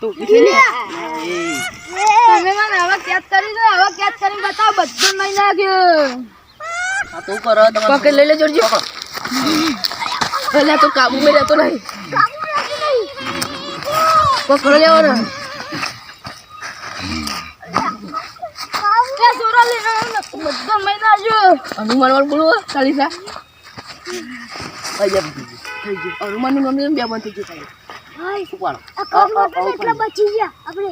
તું. તમે મને હવે કેચ કરી હનુમાન વાળું બોલવો ચાલીસા જાય? થઈ ગયું હનુમાનનું નામ બે બંધ થઈ ગયું ખાલી ઉપાડો. બચી ગયા આપણે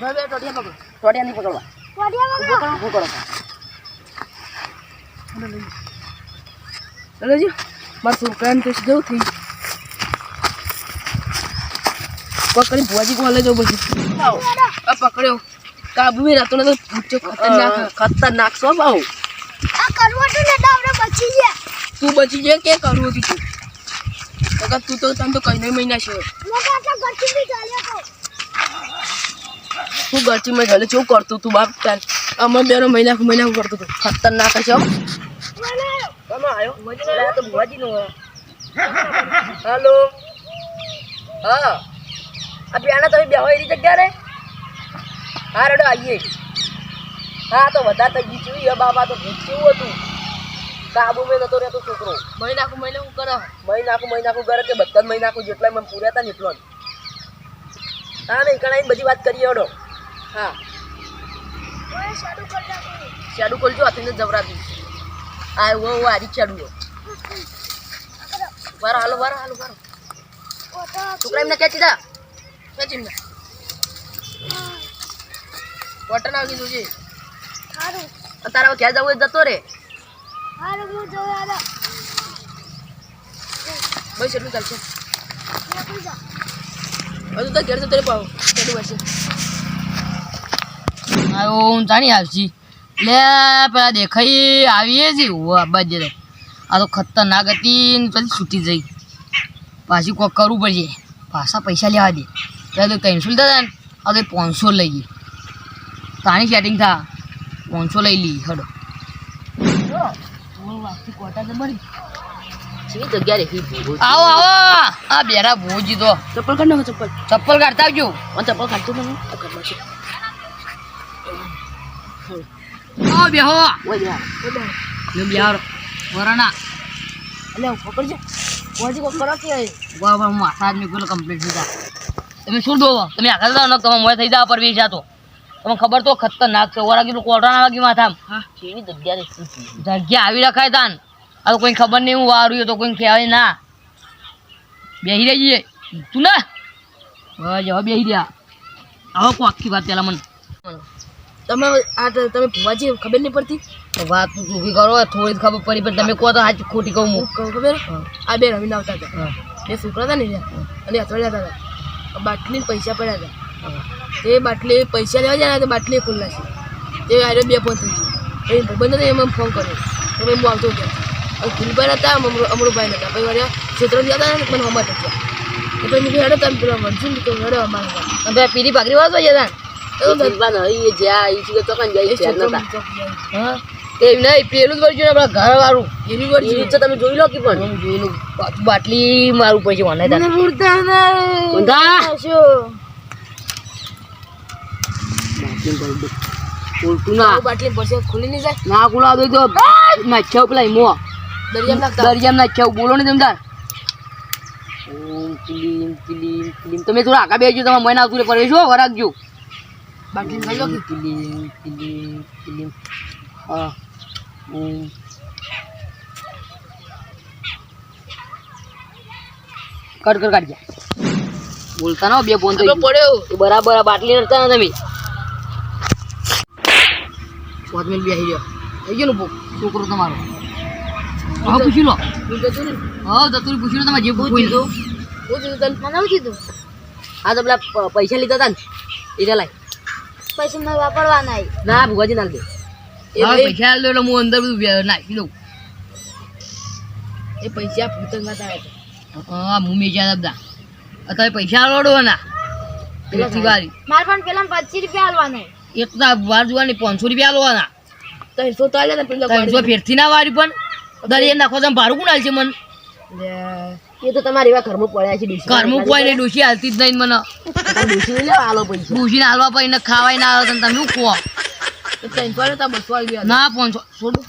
બે બે ટોટિયા પકડો ટોટિયા નહીં પકડવા શું કરો ચાલો જી મારા છોકરાને તો જવું થઈ પકડી ભુવાજી કોલે જવું પછી પકડ્યો કાબુ માં રહેતો નતો પૂછો ખતરનાક ખતરનાક છો બાઉ આ કરવટું ને આપણે બચી ગયા. તું બચી જાય કે કરવું તું? કાકા તું તો તને તો કઈ નહીં મહિના છે. તો તો. તું ગરચી માં ગલે શું કરતું તું બાપ? ચાલ અમે બેનો મહિના મહિના કરતું તું ખતરનાક છે હો. તમે આવ્યો? એટલે તો ભુવાજીનો હે. હા. આ પ્યાના તમે બેહો એની જગ્યા રે હા રડો આવીએ હા તો વધારે થઈ ગયું છે બાબા તો ભૂત કેવું હતું. કાબુ મેં નતો રહેતો છોકરો. મહિના મહિના હું કરે. મહી નાખું મહી નાખું કરે કે બધા જ મહી નાખું જેટલા મને પૂર્યા હતા ને એટલો હા નહીં કણાઈ બધી વાત કરીએ હડો. હા. શાડુ ખોલજો હાથીને જવરાતી આ વો વો આરી શાડુ વારો હાલો વારો હાલો વારો. છોકરા એમને ખેંચી દા ખેંચી ને કોટન આવી ગયું છે. સારું તારા ઘેર જવું જતો રે. સારું હું જઉં આલો બસ એટલું ચાલશે. હજુ તો ઘેર જતો રે પાવ કેટલું હશે. આવ્યો હું જાણી આવશી. લે પેલા દેખાઈ આવીએ છીએ. ઓ આબા આ તો ખતરનાક હતી ને પછી છૂટી જઈ. પાછી કોક કરવું પડશે. પાછા પૈસા લેવા દે. ત્યાં તો ત્રણસો લીધા હતા ને. આ તો પાંચસો લઈ ગઈ ચેટિંગ સેટિંગ થા? પાંચસો લઈ લી હડો. આવો આવો. આ બેરા ભોજી તો. ચપ્પલ કાઢ નાખો ચપ્પલ. ચપ્પલ કાઢતા આવજો. ચપ્પલ કાઢતો મને. આવો બેહો. લે બિહાર વરાણા. એટલે પકડજો વાજી કોઈ કરો કે? વાહ વાહ માથા જ નીકળ્યો કમ્પ્લીટ થઈ જા તમે શું દો તમે આગળ જાઓ ને તમે મોય થઈ જાવ પરવી જાતો. તમને ખબર તો ખતરનાક છે. ઓરા કેટલું કોટરા ના વાગ્યું માથા કેવી જગ્યા રે જગ્યા આવી રખાય તાન. આ કોઈ ખબર નહીં હું વારું તો કોઈ કહેવાય ના. બેહી રહી જઈએ તું ને. હવે જવા બેહી રહ્યા. આવો કો આખી વાત પેલા મને. તમે આ તમે ભુવાજી ખબર નહીં પડતી? વાત ઊભી કરો થોડી ખબર પડી પણ તમે કહો તો હાથ ખોટી કહું હું. કહું ખબર? આ બે રમીને આવતા હતા. બે છોકરા હતા ને અને અથડાયા હતા. બાટલી પૈસા પડ્યા હતા. તે બાટલી પૈસા લેવા જાય તો બાટલી ખુલ્લા છે. તે આરે બે ફોન થઈ ગયું. એ ભાઈબંધ હતો એમાં ફોન કર્યો. તો ભાઈ હું આવતો હતો. અને ખુલભાઈ હતા અમરુભાઈ હતા. પછી મારે ક્ષેત્ર ગયા હતા મને હમત હતા તો પછી મેં હેડો તમે પેલા વંશી તો હેડો અમારા પેલા પીરી ભાગરી વાળો જાય ઈ છે તો કન જાય છે હા? એ નહીં પેલું જ વળગ્યું ને આપણા ઘર વાળું એની તો તમે જોઈ લો કે પણ. હું જોયેલું. પાછું બાટલી મારું પછી મને મૂર્તા નહીં ઊંધા શું ઉલટું ના. બાટલી પડશે ખુલી નહીં જાય? ના ગુલા દો તો નાખ્યા પેલા ઈમો દરિયામાં નાખતા બોલો ને તમતાર ઓમ ક્લીમ ક્લીમ ક્લીમ તમે થોડા આગા બેસજો તમે મહિના રે પરવેશ હો વરાગજો બાટલી ખાઈ લો ક્લીમ ક્લીમ ક્લીમ હા. ઓમ. કર કર કાઢ ગયા બોલતા ના બે ફોન પડ્યો. બરાબર બાટલી રડતા ને તમે. પાંચ મિનિટ બેસી રહ્યો. થઈ ગયો ને. છોકરો તમારો? હા પૂછી લો. હું જતું હા પૂછી લો તમારે જે હોય ને. હું તને? મને કીધું? આ તો પેલા પૈસા લીધા હતા ને. એટલે લાય. પૈસા મેં વાપરવા નહીં ના ભુવાજી ના દે હા, પૈસા આલ દો એટલે હું અંદર બધું નાખી દઉં. એ પૈસા ભૂતંગ થાય હા હું મેજા બધા. અત્યારે પૈસા આલવાડો ના એટલી વારી. મારે પણ પેલા પચીસ રૂપિયા આલવા નહીં તો વાર જોવાની પાંચસો રૂપિયા લોવાના ત્રણસો તો આલ્યા ત્રણસો ફેરથી ના વાળી પણ. દરિયા નાખો તમે ભારું કોણ હાલશે મને? એ તો તમારા એવા ઘરમાં પડ્યા છે ઘરમાં કોઈ નહીં ડોશી હાલતી જ નહીં મને. ડોશી લેવા આલો પૈસા. ડોશીને હાલવા પડીને ખાવાય ના આવે તમે શું કહો? ત્રણસો બસો પાંચસો. છોડો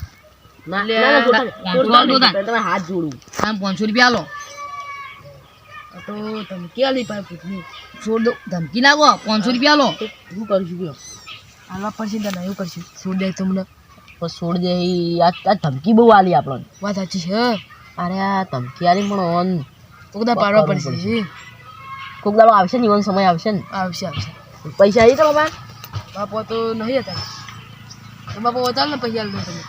હાથ જોડું. તમે પાંચસો રૂપિયા લો તો ધમકી આલી લઈ છોડ દો. ધમકી ના કહો પાંચસો રૂપિયા લો શું કરું કયો હાલવા પડશે તને એવું કરશું છોડ દે તમને છોડ દે એ આ આ ધમકી બહુ આલી આપણને. વાત સાચી છે અરે આ ધમકી આલી પણ ઓન. કોકદા બધા પાડવા પડશે કોક દાડો આવશે ને ઓન સમય આવશે ને. આવશે આવશે. પૈસા આવી તો બાપા. બાપો તો નહીં હતા. બાપો બતાવ ને પૈસા આલ તમે.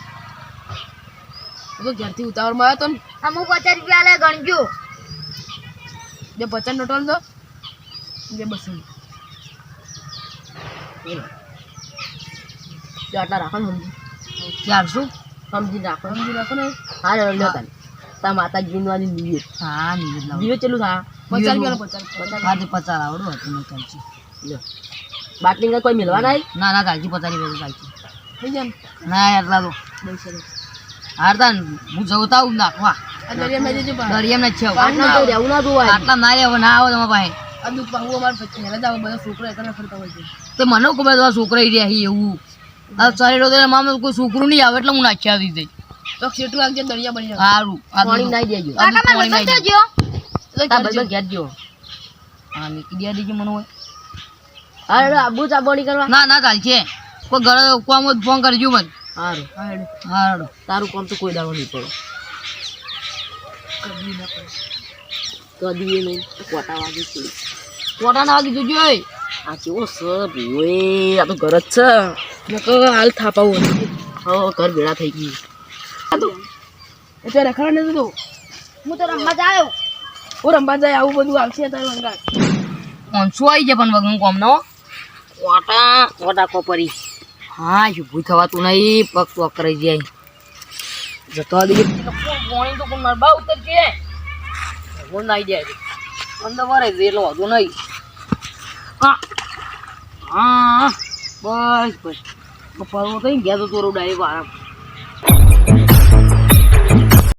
તો ઘેરથી ઉતાવળમાં આવ્યો તો ને. અમુક પચાસ રૂપિયા લે ગણજો. બે પચાસ નોટો આલ દો. બે બસો. જો આટલા રાખો ને સમજી ચારસો સમજી રાખો. સમજી રાખો ને? હા લ્યો તને. તા માતાજી આજે દીવે હા નિવેદ ચેલું હા પચાસ પચાસ આજે પચાસ આવડું હતું નહીં ચાલશે લ્યો. બાટલી ને કોઈ મિલવા નહીં? ના ના કાલથી પચાસ રૂપિયા કાલથી થઈ જાય ના એટલા તો. હારતા હું જવતા આવું નાખવા. દરિયામાં જ છે આટલા ના આવે. તમારા પાસે. દુઃખ પાહું અમારે પછી હેરા જાવ બધા છોકરા એકલા ફરતા હોય છે. તે મને ખબર છોકરા રહ્યા એવું. આ શરીરો રોતે મામે કોઈ છોકરું નહીં આવે એટલે હું નાખી આવી દઈ તો શેઠું આગળ દરિયા બની જાય સારું પાણી નાઈ દેજો. કાકા મને નાઈ દેજો દે. બસ ઘેર જો હા નીકળી દે દેજે મને હોય. અરે આબુ ચાબોડી કરવા. ના ના ચાલશે કોઈ ઘરે કોમ હોય ફોન કરજો મને. સારું હેડો. તારું કોમ તો કોઈ દાડો નહીં પડે. કદી ના પડે. કદી એ નહીં. કોટા વાગે છે. કોટા ના વાગે જોજો આ કેવો સ ભોય આ તો ઘર જ છે. કહો હાલ થાપાવું હો ઘર ભેળા થઈ ગઈ. અત્યારે રખાડે નથી તો. હું તો રમવા જાયો હું રમવા જાય આવું બધું આવશે તારે અંગાર પાંચસો આવી જાય પણ વગર કોમ નો ઓટા ઓટા કોપરી હા ઊભું થવાતું નહીં પગ પગ કરી જાય. જતો દઈએ પાણી તો કોઈ નરબા ઉતરશે હું નાઈ જાય? અંદર વરે એટલો હતો નહીં. હા હા બસ બસ. પપ્પા થઈ ગયા તો તોરો ડાય આરામ